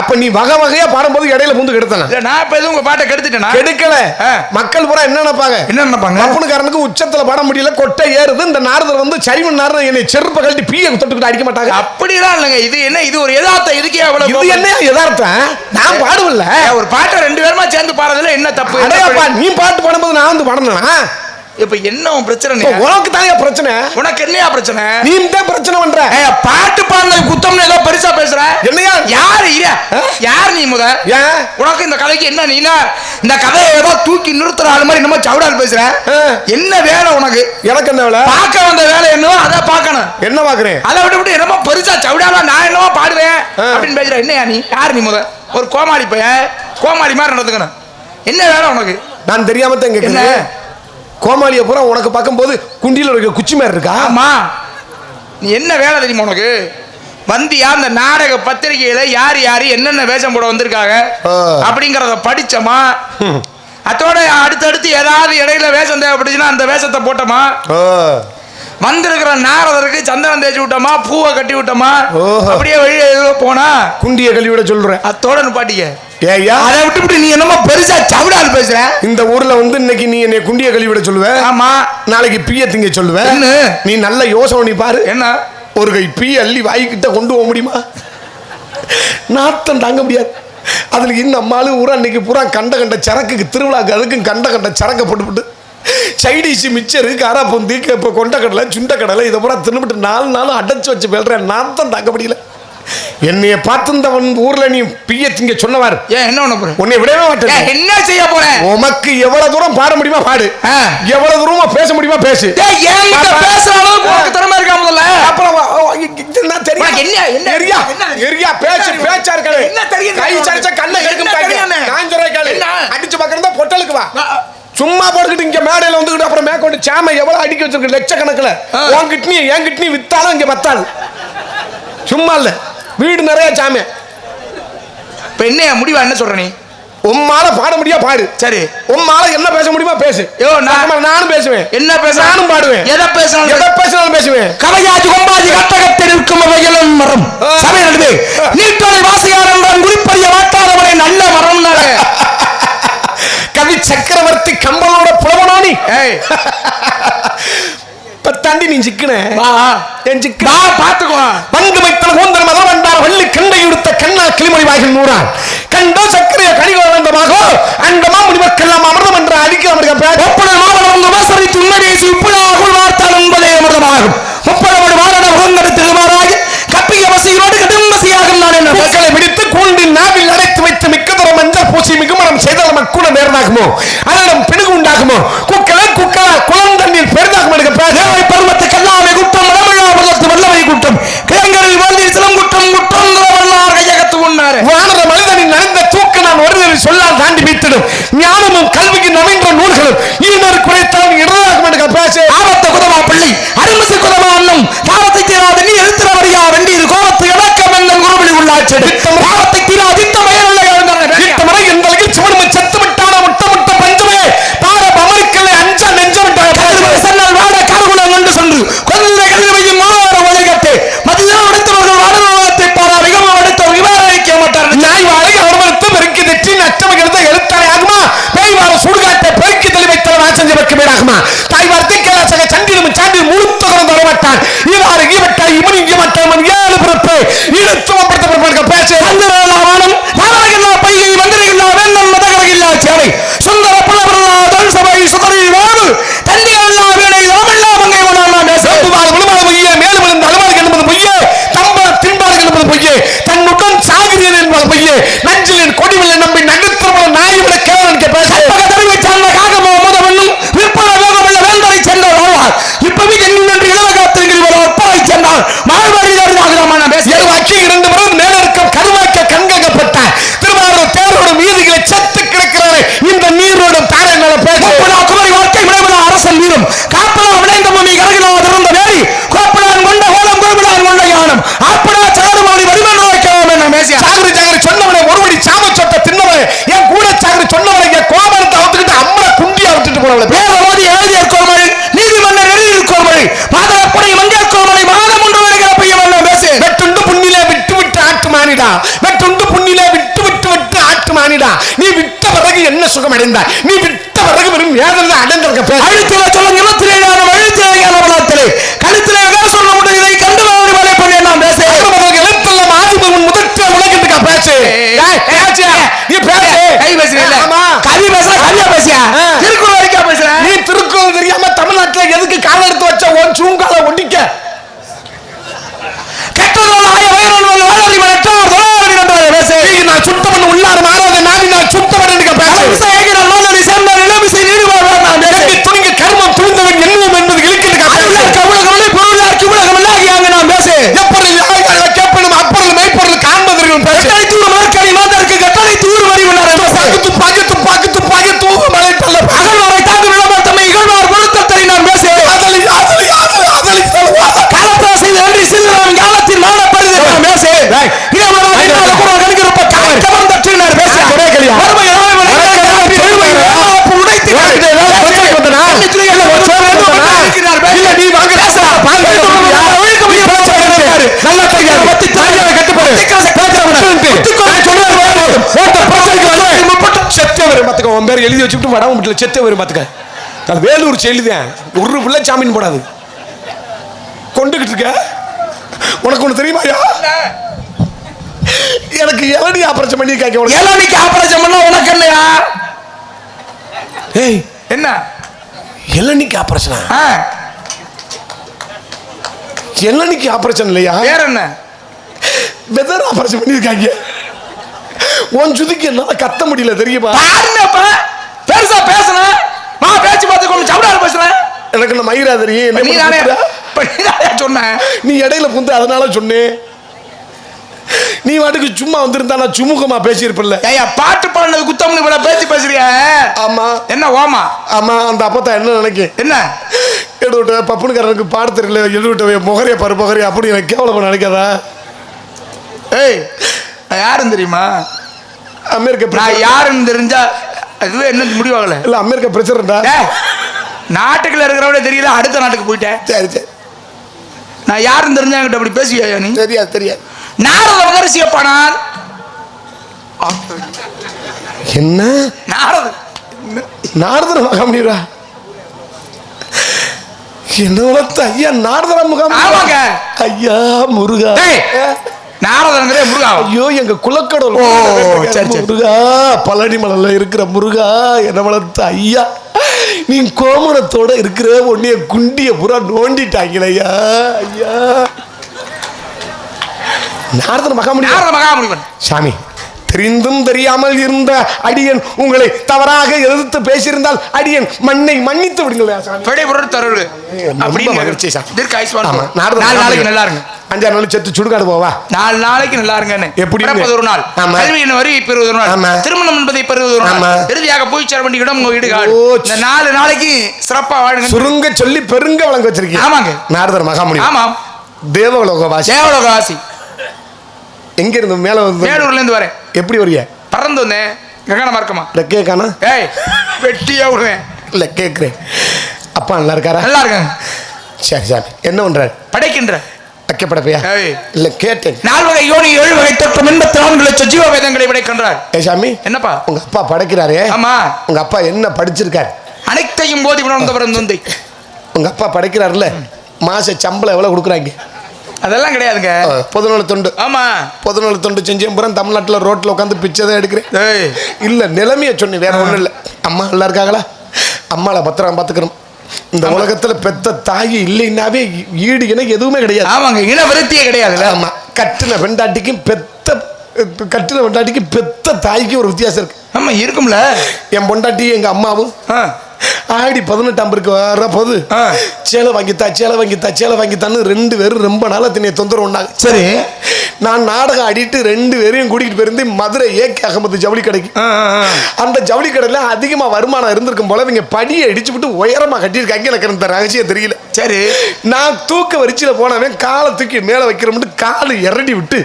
அப்ப நீ வகை வகையா பாடும்போது இடையில பூந்து கெடுத்தன? நான் இப்ப எதுவும் உங்க பாட்டை கெடுத்துட்டேனா? கெடுக்கல. மக்கள் பூரா என்ன நினைப்பாங்க? என்ன நினைப்பாங்க? உச்சத்துல பாட முடியல கொட்டை ஏறுது இந்த நாரதர் வந்து சரிவன் நாரதர் என்னை செருப்ப கழட்டி பீய தொட்டுக்கிட்டு அடிக்க மாட்டாங்க. அப்படிலாம் இல்லைங்க. இது என்ன இது ஒரு யதார்த்தம் இதுக்கே அவ்வளவு இது? என்ன யதார்த்தம்? நான் பாடுவல்ல. ஒரு பாட்டை ரெண்டு பேருமா சேர்ந்து பாடுறதுல என்ன தப்பு? நீ பாட்டு பாடும்போது நான் வந்து பாடணும்னா இப்ப என்ன உன் பிரச்சனை? உனக்கு தானே பிரச்சனை? உனக்கு என்னையா பிரச்சனை? நீ இந்த பிரச்சனை பாட்டு பாடினது குத்தம்னு ஏதோ பெருசா பேசுற? என்னையா? யாரு யார் நீ முத? உனக்கு இந்த கதைக்கு என்ன நீனா? இந்த கதையை ஏதோ தூக்கி நிறுத்துற ஆளு மாதிரி என்னமோ சவுடால் பேசுற. என்ன வேலை உனக்கு? எனக்கு என்ன வேலை? பார்க்க வந்த வேலை என்னவோ அதை பார்க்கணும். என்ன பாக்குறேன் அதை விட்டு விட்டு என்னமோ பெருசா சவுடாலா நான் என்னமோ பாடுவேன். அப்படின்னு பேசுற. என்னையா நீ? யார் நீ முத? ஒரு கோமாளி பையன் கோமாளி மாதிரி நடந்துக்கணும். என்ன வேலை உனக்கு? நான் தெரியாம தான் கேட்கிறேன் கோமாளிய பூரா உனக்கு பார்க்கும்போது குண்டியில இருக்க குச்சி மாதிரி இருக்கா? ஆமா. நீ என்ன வேலை தெரியுமா உனக்கு? வந்தியா அந்த நாடக பத்திரிகையில யார் யாரு என்னென்ன வேஷம் போட வந்திருக்காங்க. அப்படிங்கறத படிச்சோமா? அதோட அடுத்தடுத்து ஏதாவது இடையில வேஷம் தேவைப்பட்டுச்சுன்னா அந்த வேஷத்தை போட்டோமா? வந்திருக்கிற நாரதருக்கு சந்தனம் தேய்ச்சி விட்டோமா? பூவை கட்டி விட்டோமா. அப்படியே வெளியே போனா? குண்டிய கழுவிட சொல்றேன். அத்தோட நிப்பாட்டிக்க. அதை விட்டுவிட்டு நீ என்னமோ பெருசா சவுடால் பேசுற இந்த ஊர்ல வந்து இன்னைக்கு நீ என்னை குண்டிய கழுவிட சொல்லுவ? ஆமா. நாளைக்கு பீய திங்க சொல்லுவ? நீ நல்ல யோசனை நீ பாரு. என்ன? ஒரு கை பீ அள்ளி வாய்க்கிட்ட கொண்டு போக முடியுமா? நாத்தம் தாங்க முடியாது. அதுல இன்னும் அம்மாளு ஊரா இன்னைக்கு பூரா கண்ட கண்ட சரக்குக்கு திருவிழாக்கு அதுக்கும் கண்ட கண்ட சரக்கை போட்டுவிட்டு சைடிஷ் மிச்சரு காராப்பூந்தி இப்போ கொண்டக்கடலை சுண்டக்கடலை இதை பூரா தின்னுபிட்டு நாலு நாள் அடைச்சு வச்சு வெல்றேன். நாத்தம் தாங்க முடியல. என்னைய பார்த்து இந்த வன் ஊர்ல நீ பீய திங்க சொன்னவார் ஏன் என்ன பண்ண உன்னை விடவே மாட்டேன். என்ன செய்ய போற? உமக்கு எவ்வளவு தூரம் பாட முடியுமா பாடு. எவ்வளவு தூரமா பேச முடியுமா பேசு. பேசுற அளவுக்கு உனக்கு திறமை இருக்கா முதல்ல? அப்புறம். சும்மா போட்டுக்கிட்டு இங்க மேடையில வந்துகிட்டு அப்புறம் மேற்கொண்டு சாமை எவ்வளவு அடிக்க வச்சிருக்கு? லட்சக்கணக்குல. உன் கிட்னி என் கிட்னி வித்தாலும் இங்க பத்தாது. சும்மா இல்ல. வீடு நிறைய சாமை. இப்ப என்ன முடிவா என்ன சொல்ற நீ? உம்மால பாட முடியா பாடு. சரி. உம்மால என்ன பேச முடியுமா பேசு. யோ, நான்- நானும் பேசுவேன். என்ன பேச நானும் பாடுவேன். எதை பேசணும் எதை பேசினாலும் பேசுவேன். கவையாதி கொம்பாதி கட்டகத்தில் இருக்கும் அவைகளும் மரம். சபை நடுவே நீட்டோலை வாசியார் என்றான் குறிப்பறிய மாட்டாதவனை நல்ல மரம்னாங்க கவி சக்கரவர்த்தி ஏய் பத்தாண்டி நீ சிக்கன. வா என் சிக்க வா பாத்துக்கோ. வந்து வைத்தல் கூந்தல் மதம் வந்தார் வள்ளி கண்டை உடுத்த கண்ணா கிளிமொழி வாயில் நூறான் கண்டோ சக்கரைய கனிகோ வந்தமாகோ அண்டமா முடிவர்க்கெல்லாம் அமிர்தம் என்ற அடிக்க அவனுக்கு பேர். ஒப்புடல் மாவனம் உபசரித்து உன்னடேசி உப்புலாகுள் வார்த்தால் உண்பதே அமிர்தமாகும். முப்படமோடு வாழன உகந்தடு கப்பிய வசையோடு கடும்பசியாகும் நான் பூக்களை பிடித்து கூண்டின் நாவில் அடைத்து வைத்து மிக்க தரம் மஞ்சள் பூசி மிகுமரம் செய்தால் மக்கூட நேர்ந்தாகுமோ? அதனிடம் பிணுகு உண்டாகுமோ? குக்கலா குக்கலா குளம் தண்ணீர் தாண்டி ஞானமும் கல்விக்கு நவீன நூல்களும் இருநூறு குறைத்தால் இடதாகும் பேச இழுத்துவப்படுத்தப்படுவார்கள் அடைந்தாய் நீ விட்ட பிறகு வெறும் வேதனை அடைந்திருக்க பேச அழுத்தில சொல்ல நிலத்திலே ஞானம் அழுத்திலே ஞானவனத்திலே கழுத்திலே சொல்ல முடியலை கண்டு வாழி மலை பண்ணி நான் பேச எழுத்தெல்லாம் ஆதிபவன் முதற்ற உலகத்துக்கா பேச்சு. நீ பேசு. கை ஆமா. கவி பேசுற கவியா பேசியா ஆ. திருக்குறள் வரைக்கும் பேசுற நீ திருக்குறள் தெரியாம தமிழ்நாட்டுல எதுக்கு கால் எடுத்து வச்ச உன் சூங்கால ஒட்டிக்க கெட்டதோட ஆய வயரோடு வாழாடி மலட்டார் தொழாடி நன்றாக பேச நீ நான் சுத்தவன் உள்ளார மாறாத நாடி நான் சுத்தவன் பேசு அலமிசை ஏகினால் நோதடி சேர்ந்தார் இளமிசை நீடுவார் நான் பேச எனக்கு துணிங்க கர்மம் துணிந்தவன் என்னும் என்பது இழுக்கிறதுக்கா பேசு கவுளகமலை பொருளாக்கி உலகமல்லாகி அங்கு நான் பேச எப்பொருள் யாழ்களை கேட்பனும் அப்பொருள் மெய்ப்பொருள் காண்பதற்கும் பேசு கட்டளை தூர் மலர்கனி மாந்தருக்கு கட்டளை தூர் வரி உள்ளார் துப்பாக்கி துப்பாக்கி துப்பாக்கி துப்பாக்கி தூவு மலை தள்ள அகழ்வாரை தாக்கு விளம்பரம் தம்மை இகழ்வார் குணத்தத்தை நான் பேச அதலி அதலி அதலி அதலி காலத்தா செய்த நன்றி சிறுவன் காலத்தில் மாட பரிதை நான் பேச டேய். இரவலாக இன்னால குரல் கணிக்கிறப்ப காலை கவர்ந்த தற்றினார் பேச ஒரே கலியா. வறுமை இல்லாமல் வறுமை இல்லாமல் பெருமை வேளாப்பு உடைத்து ஏய், காட்டிட ஏய், வேளாப்பு பிரச்சனைக்கு வந்தனா? கண்ணித்துறை இல்ல, ஒரு சோறு எடுத்து வந்தனா? இருக்கிறார் பேச. இல்ல, நீ வாங்க. பேச. பாருங்க, ஒழுக்க முடியாது, யார்? ஒழுக்க முடியாது. நீ பேச கிடையாது. நல்லா தெரியாது. பத்தி மரியாதை கட்டுப்பாடு. பத்திக்காசை பேசுறவன. பத்திக்காசை ஒத்துக்கோ. நான் சொல்றது வேணும். ஓட்ட பிரச்சனைக்கு வந்து முப்பட்டு பேர் எழுதி வச்சுட்டு வடாம வீட்டுல செத்தவர் பாத்துக்க அது வேலூர் செல்லுதேன். ஒரு பிள்ளை சாமீன் போடாது. கொண்டுகிட்டு இருக்க. உனக்கு ஒண்ணு தெரியுமாயா எனக்கு இளநீ ஆபரேஷன் பண்ணி கேட்க இளநிக்கு ஆபரேஷன் பண்ணா உனக்கு என்னையா? ஏய் என்ன? இளநிக்கு ஆபரேஷனா? இளநிக்கு ஆபரேஷன் இல்லையா? வேற என்ன? வெதர் ஆபரேஷன் பண்ணியிருக்காங்க. உன் சுதிக்கு என்னால கத்த முடியல தெரியுமா? பாருங்கப்ப பெருசா பேசுனேன் மா பேச்சு பார்த்து கொண்டு சவுடாரு பேசுறேன் எனக்கு இந்த மயிரா தெரியும். நீ குத்துறா? இப்ப நீ இடையில புந்து அதனால சொன்னேன் நீ வாட்டுக்கு சும்மா வந்திருந்தா நான் சுமூகமா பேசியிருப்பல ஐயா பாட்டு பாடினது குத்தம்னு இவ்வளவு பேச்சு பேசுறிய. ஆமா. என்ன ஓமா? ஆமா அந்த அப்பத்தா என்ன நினைக்க? என்ன? எடுவிட்ட பப்புனுக்காரனுக்கு பாட தெரியல எடுவிட்ட முகரைய பரு முகரைய அப்படி எனக்கு கேவலம் நினைக்காதா? ஏய் நான் யாருன்னு தெரியுமா? அமெரிக்க நான் யாருன்னு தெரிஞ்சா அதுவே என்ன முடிவாகல இல்ல அமெரிக்க பிரசிடண்டா நாட்டுக்குள்ள இருக்கிறவட தெரியல அடுத்த நாட்டுக்கு போயிட்டேன். சரி சரி. நான் யாருன்னு தெரிஞ்சா என்கிட்ட அப்படி பேசுவியா நீ தெரியாது தெரியாது. நாரத மகரிஷியப்பானால் என்ன? நாரத. நாரதன மகாமுனிவரா என்ன ஐயா நாரதன முகாம். ஐயா முருகா. டேய். நாரதங்கிறே முருகாவா ஐயோ எங்க குலக்கடவுள் ஓ, சரி, சரி. முருகா இருக்கிற முருகா என்ன வளர்த்த ஐயா. நீ கோமணத்தோட இருக்கிற உன்னைய குண்டிய புறா நோண்டிட்டாங்களே ஐயா. ஐயா. நாரதன் மகாமுனி நாரத மகாமுனிவன் சாமி தெரிந்தும் தெரியாமல் இருந்த அடியன் உங்களை தவறாக எதிர்த்து பேசியிருந்தால் அடியன் மண்ணை மன்னித்து விடுங்களா சாமி பெடைய பொருள் தருள் ரொம்ப மகிழ்ச்சி சார். தீர்க்க ஆயுஷ்மான் ஆமா பவ. நாரதன் நாலு நாளைக்கு மகாமுனி. நல்லா இருங்க அஞ்சாறு நாள் செத்து சுடுகாடு போவா நாலு நாளைக்கு நல்லா எப்படிங்க? பிறப்பது ஒரு நாள். கல்வியின் வரி பெறுவது ஒரு. நாள் திருமணம் என்பதை பெறுவது ஒரு. நாள் இறுதியாக போய் சேர வேண்டிய இடம் உங்க வீடு இந்த நாலு நாளைக்கு சிறப்பா வாழுங்க சுருங்க சொல்லி பெருங்க வழங்க வச்சிருக்கீங்க ஆமாங்க. நாரதர் மகாமுனி ஆமாம் தேவலோக வாசி தேவலோக ஆசி எங்க இருந்து மேல வந்து மேலூர்ல இருந்து வரேன். எப்படி வரீங்க? பறந்து வந்தேன். கங்கனமா இருக்கமா? லெக்கே காணா ஏய் வெட்டியா விடுவேன் இல்ல கேக்குறேன். அப்பா நல்லா இருக்காரா? நல்லா இருக்கேன் சரி சாமி என்ன பண்றாரு? படைக்கின்ற. வைக்கப்படப்பையா. இல்ல கேட்டேன். நால் வகை யோனி ஏழு வகை தொற்றம் எண்பத்தி நான்கு லட்சம் ஜீவ வேதங்களை படைக்கின்றார். ஏ சாமி. என்னப்பா? உங்க அப்பா படைக்கிறாரே. ஆமா. உங்க அப்பா என்ன படிச்சிருக்காரு? அனைத்தையும் போதி உணர்ந்தவர் தந்தை உங்க அப்பா படைக்கிறாருல்ல? மாச சம்பளம் எவ்வளவு கொடுக்குறாங்க? அதெல்லாம் கிடையாதுங்க. பொதுநல தொண்டு. ஆமா. பொதுநல தொண்டு செஞ்சேன் புறம் தமிழ்நாட்டுல ரோட்ல உட்காந்து பிச்சை தான் எடுக்கிறேன். இல்ல நிலைமைய சொன்னேன். வேற ஒண்ணும் இல்ல. அம்மா நல்லா இருக்காங்களா? அம்மாளை பத்திரம் பாத்துக்கிறோம் இந்த உலகத்துல பெத்த தாய் இல்லைன்னாவே ஈடு இணை எதுவுமே கிடையாது. ஆமாங்க இன விருத்தியே கிடையாதுல்ல ஆமா. கட்டின பெண்டாட்டிக்கும் பெத்த கட்டின பெண்டாட்டிக்கும் பெத்த தாய்க்கும் ஒரு வித்தியாசம் இருக்கு. ஆமா இருக்கும்ல. என் பொண்டாட்டி எங்க அம்மாவும் ஆடி பதினெட்டாம் பேருக்கு வர போது. சேலை வாங்கித்தா சேலை வாங்கித்தா சேலை வாங்கித்தான்னு ரெண்டு பேரும் ரொம்ப நாளா தினைய தொந்தரவு ஒண்ணாங்க சரி நான் நாடகம் ஆடிட்டு ரெண்டு பேரையும் கூட்டிகிட்டு போயிருந்து மதுரை ஏகே அகமது ஜவுளி கடைக்கு. அந்த ஜவுளி கடையில அதிகமா வருமானம் இருந்திருக்கும் போல இவங்க படியை அடிச்சு விட்டு உயரமா கட்டியிருக்காங்க எனக்கு இந்த ரகசியம் தெரியல சரி நான் தூக்க வரிச்சில போனவன் காலை தூக்கி மேல வைக்கிறோம்னு காலு இறடி விட்டு.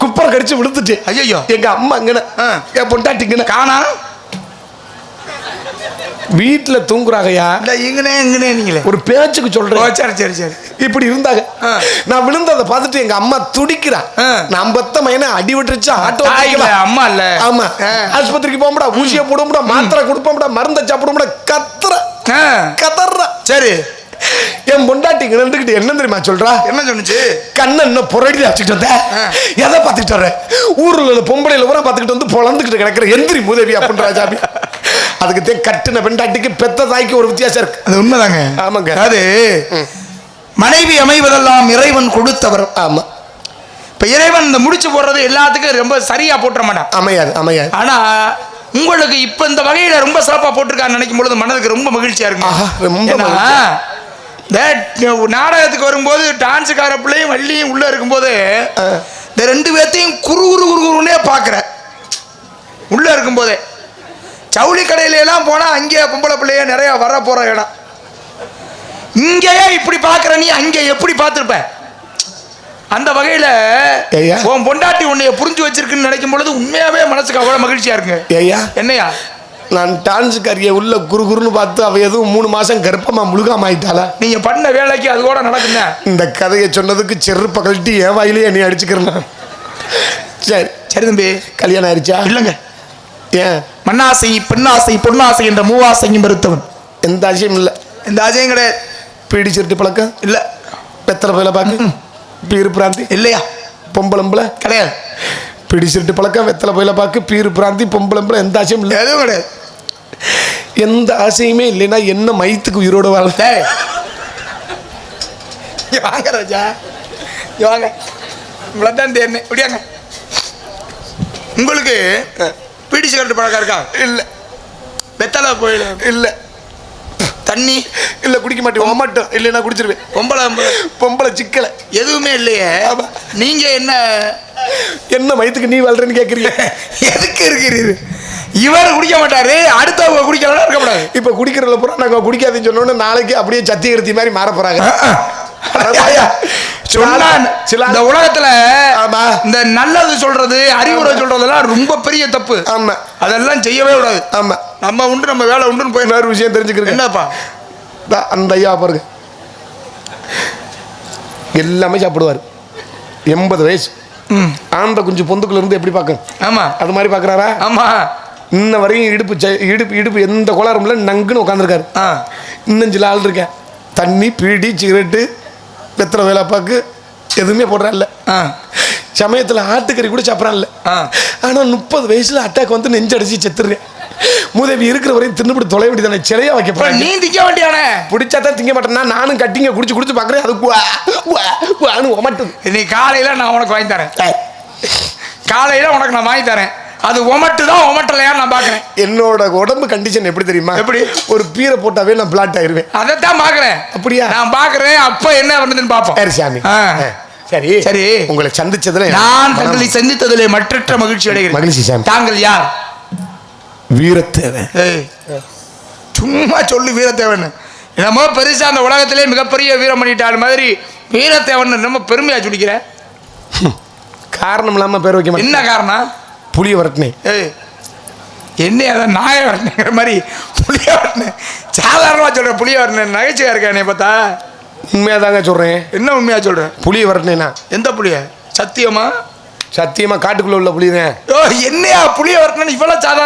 குப்பரை கடிச்சு விழுந்துட்டேன் ஐயையோ. எங்க அம்மா அங்கன ஆ. என் பொண்டாட்டிங்கன காணா வீட்டுல தூங்குறாங்கய்யா. இல்ல இங்கனே இங்கனே நீங்களே. ஒரு பேச்சுக்கு ஓ சொல்றேன் சரி சரி சரி. இப்படி இருந்தாங்க. நான் விழுந்ததை பார்த்துட்டு எங்க அம்மா துடிக்கிறா. ஆ. நான் பத்த மையனை அடி விட்டுருச்சு? ஆட்டோ அம்மா இல்ல. ஆமா. ஆ. ஆஸ்பத்திரிக்கு போகும்டா ஊசியை போடும்டா மாத்திரை கொடுப்போம்டா மருந்தை சாப்பிடும்டா கத்துற. கதறா. சரி. என் பொண்டாட்டி இங்க நின்றுக்கிட்டு என்ன தெரியுமா சொல்றா? என்ன சொன்னுச்சு? கண்ணை இன்னும் புரடி வச்சுக்கிட்டு வந்த. ஆ. எதை பார்த்துக்கிட்டு வர ஊர்ல உள்ள பொம்பளையில பூரா பார்த்துக்கிட்டு வந்து பொழந்துக்கிட்டு கிடக்குற எந்திரி முதவி அப்படின்றா சாமி அதுக்கு தே கட்டின பெண்டாட்டிக்கு பெத்த தாய்க்கு ஒரு வித்தியாசம் இருக்கு. அது உண்மைதாங்க. ஆமாங்க. அது மனைவி அமைவதெல்லாம் இறைவன் கொடுத்தவர். ஆமா. இப்ப இறைவன் இந்த முடிச்சு போடுறது எல்லாத்துக்கும் ரொம்ப சரியா போட்டுற மாட்டான். அமையாது அமையாது. ஆனா உங்களுக்கு இப்ப இந்த வகையில ரொம்ப சிறப்பா போட்டிருக்கான்னு நினைக்கும் பொழுது மனதுக்கு ரொம்ப மகிழ்ச்சியா இருக்கு ஆஹா, ரொம்ப நாடகத்துக்கு வரும்போது டான்ஸுக்கார பிள்ளையும் வள்ளியும் உள்ள இருக்கும்போது. இந்த ரெண்டு பேர்த்தையும் குறு குறு குறு குருன்னே பாக்குற உள்ள இருக்கும்போதே. ஜவுளி கடையில எல்லாம் போனா அங்கே பொம்பளை பிள்ளைய நிறைய வர போற இடம். இங்கேயே இப்படி பாக்குற நீ அங்க எப்படி பார்த்திருப்ப? அந்த வகையில. உன் பொண்டாட்டி உன்னைய புரிஞ்சு வச்சிருக்குன்னு நினைக்கும் பொழுது உண்மையாவே மனசுக்கு அவ்வளவு மகிழ்ச்சியா இருக்குங்க ஐயா என்னையா நான் டான்ஸ் கறிய உள்ள குரு குருன்னு பார்த்து அவ எதுவும் மூணு மாசம் கர்ப்பமா முழுகாம ஆயிட்டாளா நீங்க பண்ண வேலைக்கு அது கூட நடக்குங்க இந்த கதையை சொன்னதுக்கு செருப்ப கழட்டி என் வாயிலே நீ அடிச்சுக்கிறேன். சரி. சரி தம்பி. கல்யாணம் ஆயிடுச்சா இல்லைங்க. ஏன்? மண்ணாசை பெண்ணாசை பொன்னாசை என்ற மூவாசையும் மறுத்தவன் எந்த ஆசையும் இல்லை. இந்த அஜயம் கிடையாது. பீடி சிறுட்டு பழக்கம்? இல்ல. பெத்தலை போயில பார்க்க? Beer brandy? இல்லையா? பொம்பளம்புல கிடையாது. பீடி சிறுட்டு பழக்கம் வெத்தலை போயில பார்க்க பீரு பிராந்தி பொம்பளம்புல எந்த ஆசையும் இல்லை. எதுவும் கிடையாது. எந்த ஆசையுமே இல்லைன்னா என்ன மயத்துக்கு உயிரோட வாழ? டேய். இங்க வாங்க ராஜா. வாங்க. உங்களை தான் தேர்னேன் இப்படியாங்க உங்களுக்கு பீடி சிகரெட் பழக்கம் இருக்கா? இல்லை. வெத்தலை போயிடு. இல்லை. தண்ணி? இல்லை குடிக்க மாட்டேன். மாட்டோம் இல்லைன்னா குடிச்சிருவேன். பொம்பளை பொம்பளை. சிக்கலை. எதுவுமே இல்லையே. நீங்க என்ன? என்ன மயத்துக்கு நீ வாழ்றேன்னு கேட்குறீங்க எதுக்கு இருக்கிறீரு? இவர் குடிக்க மாட்டாரு. அடுத்தவங்க குடிக்கலாம் இருக்கக்கூடாது இப்போ குடிக்கிறதுல பூரா நாங்கள் குடிக்காதுன்னு சொன்னோன்னே நாளைக்கு அப்படியே சத்தி எடுத்தி மாதிரி மாற போறாங்க. சொன்னா இந்த உலகத்துல. இந்த நல்லது சொல்றது அறிவுரை சொல்றதெல்லாம் ரொம்ப பெரிய தப்பு. ஆமா. அதெல்லாம் செய்யவே கூடாது. ஆமா. நம்ம உண்டு நம்ம வேலை உண்டுன்னு போய் இன்னொரு விஷயம் தெரிஞ்சுக்கிறேன் என்னப்பா? அந்த ஐயா பாருங்க. எல்லாமே சாப்பிடுவார். எண்பது வயசு. ஆண்ட குஞ்சு பொந்துக்குள்ள இருந்து எப்படி பார்க்கும் ஆமா. அது மாதிரி பார்க்கறாரா? ஆமா. இன்ன வரையும் இடுப்பு இடுப்பு இடுப்பு எந்த கோளாறும் இல்லை நங்குன்னு உட்காந்துருக்காரு இன்னும் சில ஆள் இருக்கேன். தண்ணி பீடி சிகரெட்டு வெத்தலை வேலைப்பாக்கு எதுவுமே போடுறான்ல. ஆ. சமயத்தில் ஆட்டுக்கறி கூட சாப்பிட்றான்ல. ஆ. ஆனால் முப்பது வயசுல அட்டாக் வந்து நெஞ்சடிச்சு செத்துடுறேன் முதவி இருக்கிற வரையும் தின்னுபிடி தொலை வேண்டியதானே சிலையா வைக்க போறேன் நீ திக்க வேண்டியானே பிடிச்சா தான் திங்க மாட்டேன்னா நானும் கட்டிங்க குடிச்சு குடிச்சு பார்க்குறேன் அது உமட்டுது. நீ காலையில நான் உனக்கு வாங்கி தரேன். காலையில உனக்கு நான் வாங்கி தரேன். அது உமட்டு தான் உமட்டலையா நான் பாக்குறேன் என்னோட உடம்பு கண்டிஷன் எப்படி தெரியுமா? எப்படி? ஒரு பீரை போட்டாவே நான் பிளாட் ஆயிருவேன். அதைத்தான் பாக்குறேன் அப்படியா? நான் பாக்குறேன் அப்ப என்ன வந்ததுன்னு பாப்போம் சரி சாமி. சரி. சரி. உங்களை சந்திச்சதுல நான் தங்களை சந்தித்ததிலே மற்றற்ற மகிழ்ச்சி அடைகிறேன். மகிழ்ச்சி சாமி. தாங்கள் யார்? வீரத்தேவன். சும்மா சொல்லு வீரத்தேவன். என்னமோ பெருசா அந்த உலகத்திலே மிகப்பெரிய வீரம் பண்ணிட்டாள் மாதிரி. வீரத்தேவன் நம்ம பெருமையா சொல்லிக்கிற காரணம் இல்லாம பேர் வைக்க என்ன காரணம்? புளிய வரட்டினே ஏய் என்ன அதான் நாய வரணுங்கிற மாதிரி புளிய வரணும் சாதாரணமாக சொல்ற புளிய வரணும் நகைச்சுவையா இருக்கா என்னை பார்த்தா? உண்மையா தாங்க சொல்றேன். என்ன உண்மையா சொல்ற? புளிய வரட்டினேனா எந்த புளிய சத்தியமா? சத்தியமா காட்டுக்குள்ள உள்ள புளிதான் ஓ என்னையா புளிய வரணும் இவ்வளவு சாதாரண